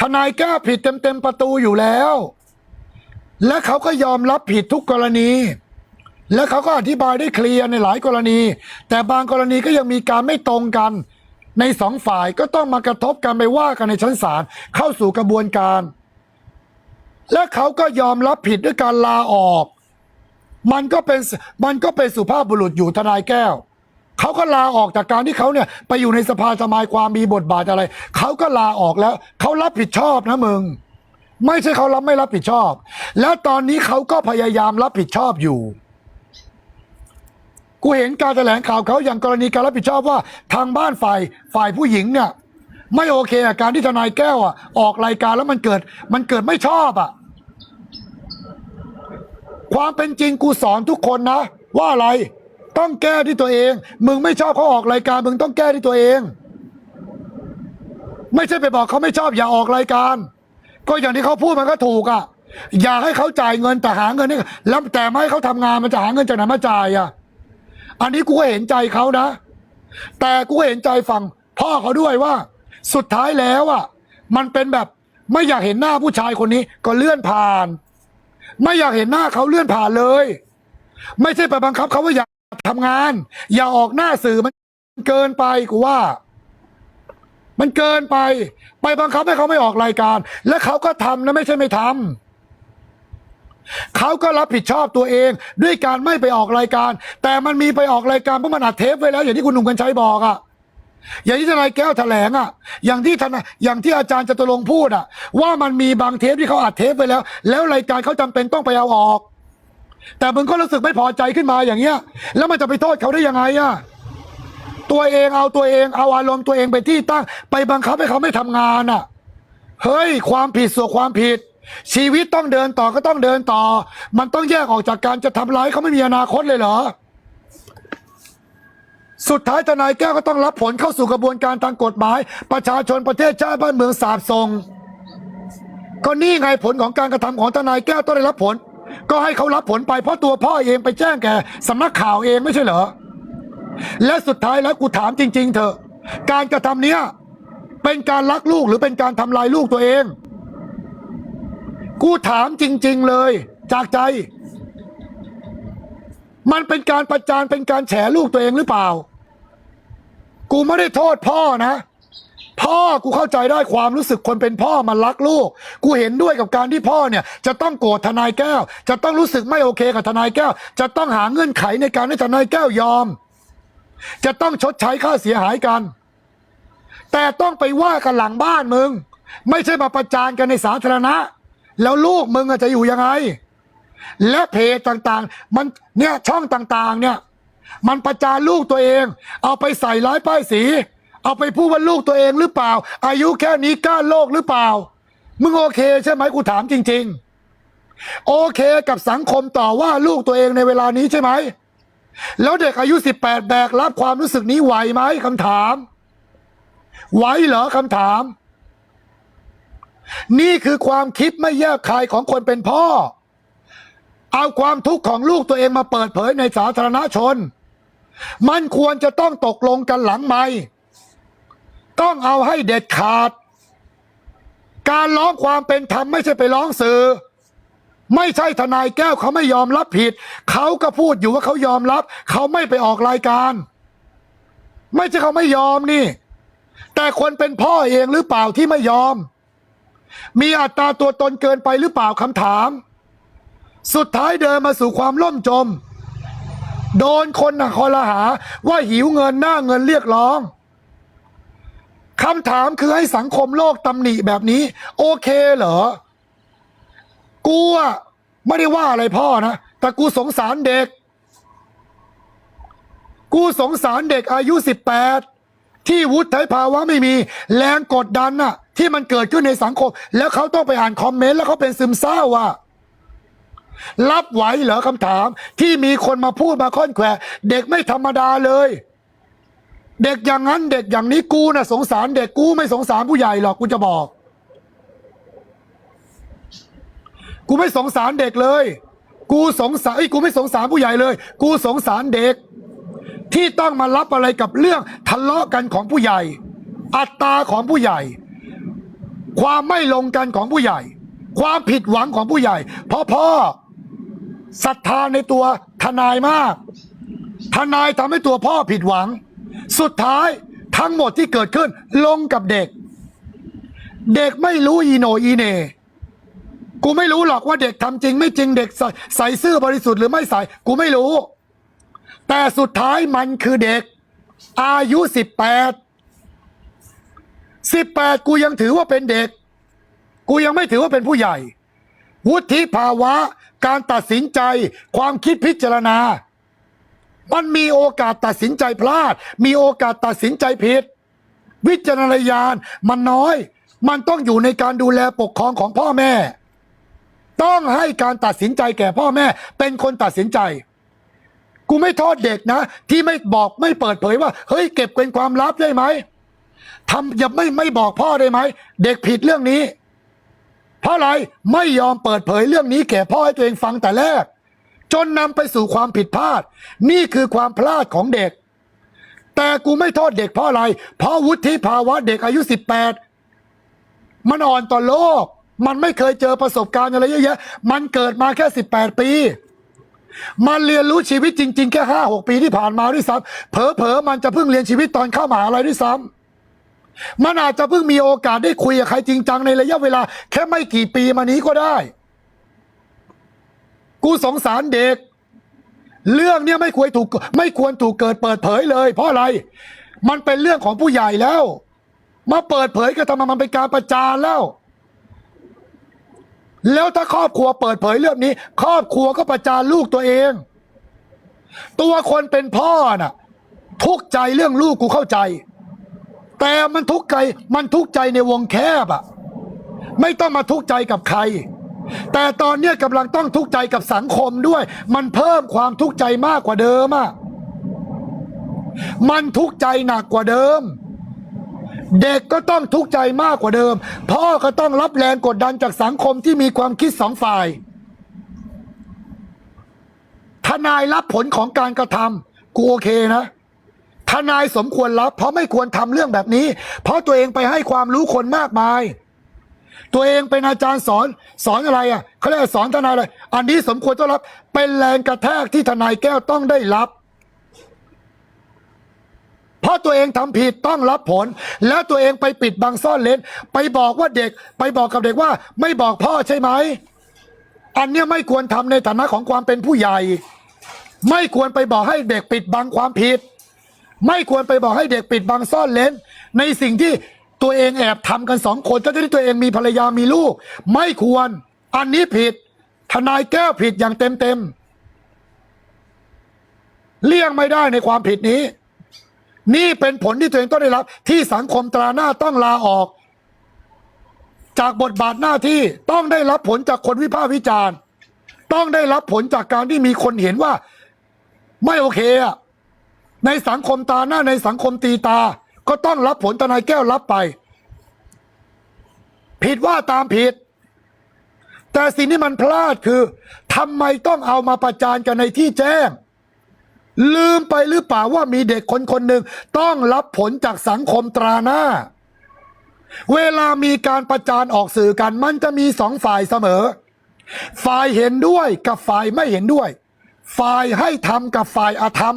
ทนายแก้ผิดเต็มเต็มๆประตูอยู่แล้ว และเขาก็ยอมรับผิดทุกกรณี และเขาก็อธิบายได้เคลียร์ในหลายกรณี แต่บางกรณีก็ยังมีการไม่ตรงกัน ในสองฝ่ายก็ต้องมากระทบกันไปว่ากันในชั้นศาลเข้าสู่กระบวนการ และเขาก็ยอมรับผิดด้วยการลาออก มันก็เป็นมันก็เป็นสุภาพบุรุษอยู่ทนายแก้ว เขาก็ลาออกจากการที่เขาเนี่ยไปอยู่ในสภาทนายความมีบทบาทอะไร เขาก็ลาออกแล้ว เขารับผิดชอบนะมึง ไม่ใช่เขารับไม่รับผิดชอบ แล้วตอนนี้เขาก็พยายามรับผิดชอบอยู่กูเห็นการแถลงข่าวเขาอย่างกรณีการรับผิดชอบว่า ทางบ้านฝ่ายฝ่ายผู้หญิงเนี่ยไม่โอเคกับการที่ทนายแก้วอะ ออกรายการแล้วมันเกิด มันเกิดไม่ชอบอะ ความเป็นจริงกูสอนทุกคนนะ ว่าอะไร ต้องแก้ที่ตัวเอง มึงไม่ชอบเขาออกรายการ มึงต้องแก้ที่ตัวเอง ไม่ใช่ไปบอกเขาไม่ชอบอย่าออกรายการ ก็อย่างที่เขาพูดมันก็ถูกอะ อย่าให้เขาจ่ายเงินแต่หาเงินนี่แล้วแต่ไม่ให้เขาทำงานมันจะหาเงินจากไหนมาจ่ายอะ อันนี้กูก็เห็นใจเขานะ แต่กูก็เห็นใจฝั่งพ่อเขาด้วยว่า สุดท้ายแล้วอะ มันเป็นแบบไม่อยากเห็นหน้าผู้ชายคนนี้ก็เลื่อนผ่าน ไม่อยากเห็นหน้าเขาเลื่อนผ่านเลย ไม่ใช่ไปบังคับเขาว่าอย่า ทำงาน อย่าออกหน้าสื่อมันเกินไปกูว่า มันเกินไป ไปบังคับให้เขาไม่ออกรายการ และเขาก็ทำนะไม่ใช่ไม่ทำเขาก็รับผิดชอบตัวเอง ด้วยการไม่ไปออกรายการ แต่มันมีไปออกรายการเพราะมันอัดเทปไว้แล้ว อย่างที่คุณหนุ่มกัญชัยบอกอะอย่างที่ทนายแก้วแถลงอะอย่างที่ทนายอย่างที่อาจารย์จตุรงพูดอะว่ามันมีบางเทปที่เขาอัดเทปไว้แล้ว แล้วรายการเขาจำเป็นต้องไปเอาออก แต่มึงก็รู้สึกไม่พอใจขึ้นมาอย่างเงี้ย แล้วมันจะไปโทษเขาได้ยังไงอะตัวเองเอาตัวเองเอาอารมณ์ตัวเองเป็นที่ตั้ง ไปบังคับให้เขาไม่ทำงานอะ เฮ้ย ความผิดส่วนความผิด ชีวิตต้องเดินต่อก็ต้องเดินต่อ มันต้องแยกออกจากการจะทำร้ายเขาไม่มีอนาคตเลยเหรอ สุดท้ายทนายแก้วก็ต้องรับผลเข้าสู่กระบวนการทางกฎหมาย ประชาชนประเทศชาติบ้านเมืองสาบส่งก็นี่ไงผลของการกระทำของทนายแก้วต้องได้รับผล ก็ให้เขารับผลไปเพราะตัวพ่อเองไปแจ้งแก่สำนักข่าวเองไม่ใช่เหรอ และสุดท้ายแล้วกูถามจริง ๆ เถอะ การกระทำเนี้ยเป็นการลักลูกหรือเป็นการทำลายลูกตัวเอง กูถามจริง ๆ เลย จากใจ มันเป็นการประจานเป็นการแฉลูกตัวเองหรือเปล่า กูไม่ได้โทษพ่อนะ พ่อกูเข้าใจได้ความรู้สึกคนเป็นพ่อมันรักลูก กูเห็นด้วยกับการที่พ่อเนี่ย จะต้องโกรธทนายแก้ว จะต้องรู้สึกไม่โอเคกับทนายแก้ว จะต้องหาเงื่อนไขในการให้ทนายแก้วยอม จะต้องชดใช้ค่าเสียหายกัน แต่ต้องไปว่ากันหลังบ้านมึง ไม่ใช่มาประจานกันในสาธารณะ แล้วลูกมึงอะจะอยู่ยังไง และเพจต่างๆ มันเนี่ยช่องต่างๆ เนี่ย มันประจานลูกตัวเอง เอาไปใส่ร้ายป้ายสี เอาไปพูดว่าลูกตัวเองหรือเปล่า อายุแค่นี้กล้าโลกหรือเปล่า มึงโอเคใช่ไหมกูถามจริง ๆ โอเคกับสังคมต่อว่าลูกตัวเองในเวลานี้ใช่ไหม แล้วเด็กอายุ 18 แบกรับความรู้สึกนี้ไหวไหมคำถาม ไหวเหรอคำถาม นี่คือความคิดไม่แยบคายของคนเป็นพ่อ เอาความทุกข์ของลูกตัวเองมาเปิดเผยในสาธารณชน มันควรจะต้องตกลงกันหลังไม่ ต้องเอาให้เด็ดขาด การร้องความเป็นธรรมไม่ใช่ไปร้องสื่อ ไม่ใช่ทนายแก้วเขาไม่ยอมรับผิด เขาก็พูดอยู่ว่าเขายอมรับ เขาไม่ไปออกรายการ ไม่ใช่เขาไม่ยอมนี่ แต่คนเป็นพ่อเองหรือเปล่าที่ไม่ยอม มีอัตราตัวตนเกินไปหรือเปล่าคำถาม สุดท้ายเดินมาสู่ความล่มจม โดนคนคอลหาว่าหิวเงินหน้าเงินเรียกร้อง คำถามคือให้สังคมโลกตำหนิแบบนี้ โอเคเหรอ กูอะไม่ได้ว่าอะไรพ่อนะ แต่กูสงสารเด็ก กูสงสารเด็กอายุ18ที่วุฒิภาวะไม่มี แรงกดดันน่ะ ที่มันเกิดขึ้นในสังคม แล้วเขาต้องไปอ่านคอมเมนต์แล้วเขาเป็นซึมเศร้าอะรับไหวเหรอคำถาม ที่มีคนมาพูดมาค่อนแขวะเด็กไม่ธรรมดาเลย เด็กอย่างนั้นเด็กอย่างนี้กูน่ะสงสารเด็กกูไม่สงสารผู้ใหญ่หรอกกูจะบอก กูไม่สงสารเด็กเลย กูสงสารไอ้กูไม่สงสารผู้ใหญ่เลย กูสงสารเด็ก ที่ต้องมารับอะไรกับเรื่องทะเลาะกันของผู้ใหญ่ อัตราของผู้ใหญ่ ความไม่ลงกันของผู้ใหญ่ ความผิดหวังของผู้ใหญ่เพราะพ่อศรัทธาในตัวทนายมาก ทนายทำให้ตัวพ่อผิดหวัง สุดท้ายทั้งหมดที่เกิดขึ้นลงกับเด็ก เด็กไม่รู้อีโนอีเน กูไม่รู้หรอกว่าเด็กทำจริงไม่จริงเด็กใส่ใส่ซื่อบริสุทธิ์หรือไม่ใส่ กูไม่รู้ แต่สุดท้ายมันคือเด็ก อายุสิบแปดสิบแปดกูยังถือว่าเป็นเด็ก กูยังไม่ถือว่าเป็นผู้ใหญ่ วุฒิภาวะ การตัดสินใจ ความคิดพิจารณา มันมีโอกาสตัดสินใจพลาด มีโอกาสตัดสินใจผิด วิจารณญาณมันน้อย มันต้องอยู่ในการดูแลปกครองของพ่อแม่ ต้องให้การตัดสินใจแก่พ่อแม่ เป็นคนตัดสินใจ กูไม่โทษเด็กนะ ที่ไม่บอกไม่เปิดเผยว่า เฮ้ยเก็บเป็นความลับได้ไหมทำอย่าไม่ไม่บอกพ่อได้ไหมเด็กผิดเรื่องนี้ เพราะอะไรไม่ยอมเปิดเผยเรื่องนี้แก่พ่อให้ตัวเองฟังแต่แรก จนนำไปสู่ความผิดพลาด นี่คือความพลาดของเด็ก แต่กูไม่โทษเด็กเพราะอะไร เพราะวุฒิภาวะเด็กอายุ 18 มันอ่อนต่อโลก มันไม่เคยเจอประสบการณ์อะไรเยอะแยะ มันเกิดมาแค่ 18 ปี มันเรียนรู้ชีวิตจริง ๆ แค่ห้าหกปีที่ผ่านมาด้วยซ้ำเผลอๆมันจะเพิ่งเรียนชีวิตตอนเข้ามหาอะไรด้วยซ้ำมันอาจจะเพิ่งมีโอกาสได้คุยกับใครจริงจังในระยะเวลา แค่ไม่กี่ปีมานี้ก็ได้ กูสงสารเด็ก เรื่องเนี้ยไม่ควรถูกไม่ควรถูกเกิดเปิดเผยเลย เพราะอะไร มันเป็นเรื่องของผู้ใหญ่แล้ว มาเปิดเผยก็ทำไมมันเป็นการประจานแล้ว แล้วถ้าครอบครัวเปิดเผยเรื่องนี้ ครอบครัวก็ประจานลูกตัวเอง ตัวคนเป็นพ่อน่ะ ทุกข์ใจเรื่องลูกกูเข้าใจ แต่มันทุกข์ใจ มันทุกข์ใจในวงแคบอะไม่ต้องมาทุกข์ใจกับใคร แต่ตอนเนี้ยกำลังต้องทุกข์ใจกับสังคมด้วย มันเพิ่มความทุกข์ใจมากกว่าเดิมอะมันทุกข์ใจหนักกว่าเดิม เด็กก็ต้องทุกข์ใจมากกว่าเดิม พ่อก็ต้องรับแรงกดดันจากสังคมที่มีความคิดสองฝ่าย ทนายรับผลของการกระทำกูโอเคนะทนายสมควรรับ เพราะไม่ควรทำเรื่องแบบนี้ เพราะตัวเองไปให้ความรู้คนมากมาย ตัวเองเป็นอาจารย์สอนสอนอะไรอะเขาเรียกว่าสอนทนายอะไร อันนี้สมควรต้องรับ เป็นแรงกระแทกที่ทนายแก้วต้องได้รับ เพราะตัวเองทำผิดต้องรับผล แล้วตัวเองไปปิดบังซ่อนเลนไปบอกว่าเด็ก ไปบอกกับเด็กว่า ไม่บอกพ่อใช่ไหม อันเนี้ยไม่ควรทำในฐานะของความเป็นผู้ใหญ่ ไม่ควรไปบอกให้เด็กปิดบังความผิด ไม่ควรไปบอกให้เด็กปิดบังซ่อนเลนในสิ่งที่ ตัวเองแอบทำกันสองคนก็จะได้ตัวเองมีภรรยามีลูก ไม่ควร อันนี้ผิด ทนายแก้วผิดอย่างเต็มเต็มเลี่ยงไม่ได้ในความผิดนี้ นี่เป็นผลที่ตัวเองต้องได้รับ ที่สังคมตราหน้าต้องลาออก จากบทบาทหน้าที่ต้องได้รับผลจากคนวิพากษ์วิจารณ์ ต้องได้รับผลจากการที่มีคนเห็นว่า ไม่โอเคอะในสังคมตาหน้าในสังคมตีตา ก็ต้องรับผลทนายแก้วรับไป ผิดว่าตามผิด แต่สิ่งที่มันพลาดคือทำไมต้องเอามาประจานกันในที่แจ้ง ลืมไปหรือเปล่าว่ามีเด็กคนคนหนึ่งต้องรับผลจากสังคมตราหน้า เวลามีการประจานออกสื่อกันมันจะมีสองฝ่ายเสมอ ฝ่ายเห็นด้วยกับฝ่ายไม่เห็นด้วย ฝ่ายให้ทำกับฝ่ายอาธรรม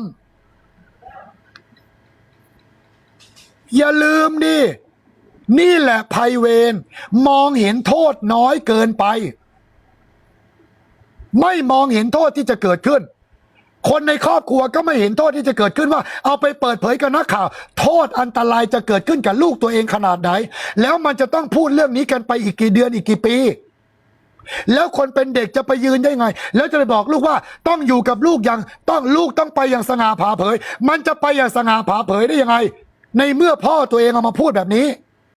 อย่าลืมดิ นี่แหละภัยเวรมองเห็นโทษน้อยเกินไป ไม่มองเห็นโทษที่จะเกิดขึ้น คนในครอบครัวก็ไม่เห็นโทษที่จะเกิดขึ้นว่า เอาไปเปิดเผยกับนักข่าว โทษอันตรายจะเกิดขึ้นกับลูกตัวเองขนาดไหน แล้วมันจะต้องพูดเรื่องนี้กันไปอีกกี่เดือนอีกกี่ปีแล้วคนเป็นเด็กจะไปยืนได้ไง แล้วจะไปบอกลูกว่าต้องอยู่กับลูกอย่างต้องลูกต้องไปอย่างสง่าผ่าเผย มันจะไปอย่างสง่าผ่าเผยได้ยังไง ในเมื่อพ่อตัวเองเอามาพูดแบบนี้